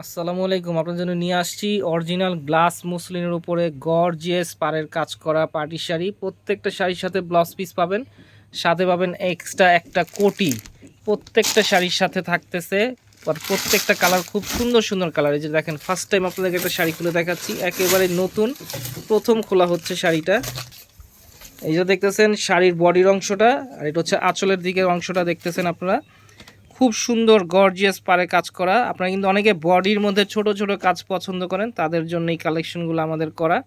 আসসালামু আলাইকুম। আপনার জন্য নিয়ে আসছি অরিজিনাল গ্লাস মুসলিনের উপরে গর্জিয়াস পাড়ের কাজ করা পার্টি শাড়ি। প্রত্যেকটা শাড়ির সাথে ব্লাউজ পিস পাবেন। সাথে পাবেন এক্সট্রা একটা কোটি। প্রত্যেকটা শাড়ির সাথে থাকতেছে। আর প্রত্যেকটা কালার খুব সুন্দর সুন্দর কালার এই যে দেখেন ফার্স্ট টাইম আপনাদেরকে একটা শাড়ি খুলে দেখাচ্ছি। একেবারে নতুন। প্রথম খোলা হচ্ছে শাড়িটা। এই যে দেখতেছেন, শাড়ির বডির অংশটা। আর এটা হচ্ছে আঁচলের দিকের অংশটা দেখতেছেন আপনারা। খুব সুন্দর গর্জিয়াস পারে কাজ করা। আপনারা কিন্তু অনেকে বডির মধ্যে ছোট ছোট কাজ পছন্দ করেন, তাদের জন্য এই কালেকশনগুলো আমাদের করা।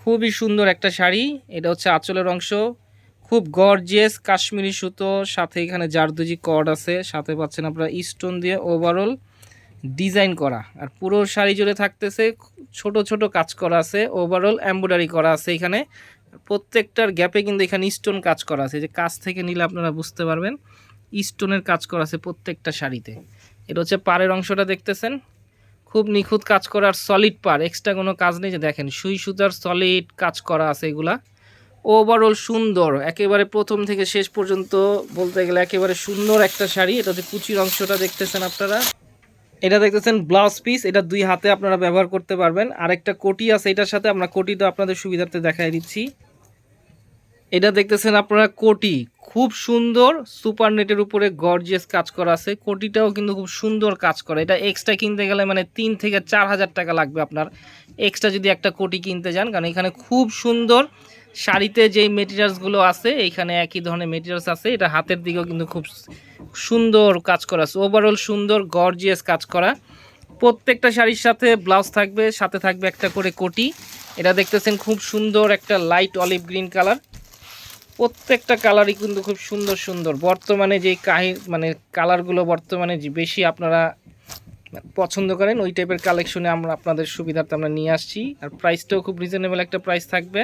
খুবই সুন্দর একটা শাড়ি, এটা হচ্ছে আঁচলের অংশ। খুব গর্জিয়াস কাশ্মীরি সুতো, সাথে এখানে জারদুজি কর্ড আছে, সাথে পাচ্ছেন আপনারা স্টোন দিয়ে ওভারঅল ডিজাইন করা। আর পুরো শাড়ি জুড়ে থাকতেছে, ছোট ছোট কাজ করা আছে ওভারঅল এমব্রয়ডারি করা আছে এখানে। প্রত্যেকটার গ্যাপে কিন্তু এখানে স্টোন কাজ করা আছে যে কাজ থেকে নিলে আপনারা বুঝতে পারবেন। স্টোনের কাজ করা আছে প্রত্যেকটা শাড়িতে। এটা হচ্ছে পাড়ের অংশটা দেখতেছেন। খুব নিখুঁত কাজ করা আর সলিড পার এক্সট্রা কোনো কাজ নেই যে দেখেন, সুই সুতার সলিড কাজ করা আছে এগুলা। ওভারঅল সুন্দর, একেবারে প্রথম থেকে শেষ পর্যন্ত বলতে গেলে একেবারে সুন্দর একটা শাড়ি। এটা হচ্ছে কুচির অংশটা দেখতেছেন আপনারা। এটা দেখতেছেন ব্লাউজ পিস এটা দুই হাতে আপনারা ব্যবহার করতে পারবেন। আরেকটা কোটি আছে এটার সাথে, আমরা কোটিটা আপনাদের সুবিধার্থে দেখাই দিচ্ছি। এটা দেখতেছেন আপনারা কোটি। খুব সুন্দর, সুপার নেটের উপরে গর্জিয়াস কাজ করা আছে। কোটিটাও কিন্তু খুব সুন্দর কাজ করা। এটা এক্সট্রা কিনতে গেলে মানে তিন থেকে চার হাজার টাকা লাগবে আপনার। এক্সট্রা যদি একটা কোটি কিনতে যান, কারণ এখানে খুব সুন্দর শাড়িতে যেই মেটেরিয়ালসগুলো আছে এইখানে একই ধরনের মেটেরিয়ালস আছে। এটা হাতের দিকেও কিন্তু খুব সুন্দর কাজ করা আছে। ওভারঅল সুন্দর গর্জিয়াস কাজ করা। প্রত্যেকটা শাড়ির সাথে ব্লাউজ থাকবে, সাথে থাকবে একটা করে কোটি। এটা দেখতেছেন খুব সুন্দর একটা লাইট অলিভ গ্রিন কালার প্রত্যেকটা কালারই কিন্তু খুব সুন্দর সুন্দর। বর্তমানে যে কাহি মানে কালারগুলো বর্তমানে বেশি আপনারা পছন্দ করেন, ওই টাইপের কালেকশনে আমরা আপনাদের সুবিধার্থে আমরা নিয়ে আসছি। আর প্রাইসটাও খুব রিজনেবল একটা প্রাইস থাকবে।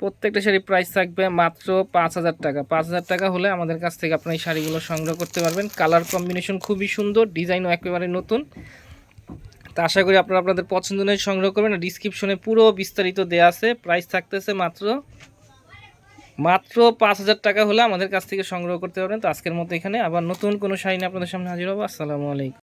প্রত্যেকটা শাড়ির প্রাইস থাকবে মাত্র পাঁচ হাজার টাকা। পাঁচ হাজার টাকা হলে আমাদের কাছ থেকে আপনার এই শাড়িগুলো সংগ্রহ করতে পারবেন। কালার কম্বিনেশন খুবই সুন্দর ডিজাইনও একেবারে নতুন। তা আশা করি আপনারা আপনাদের পছন্দ নিয়ে সংগ্রহ করবেন। ডিসক্রিপশনে পুরো বিস্তারিত দেওয়া আছে। প্রাইস থাকতেছে মাত্র মাত্র পাঁচ হাজার টাকা হলে আমাদের কাছ থেকে সংগ্রহ করতে পারবেন। তো আজকের মতো এখানে আবার নতুন কোনো শাড়ি আপনাদের সামনে হাজির হব। আসসালামু আলাইকুম।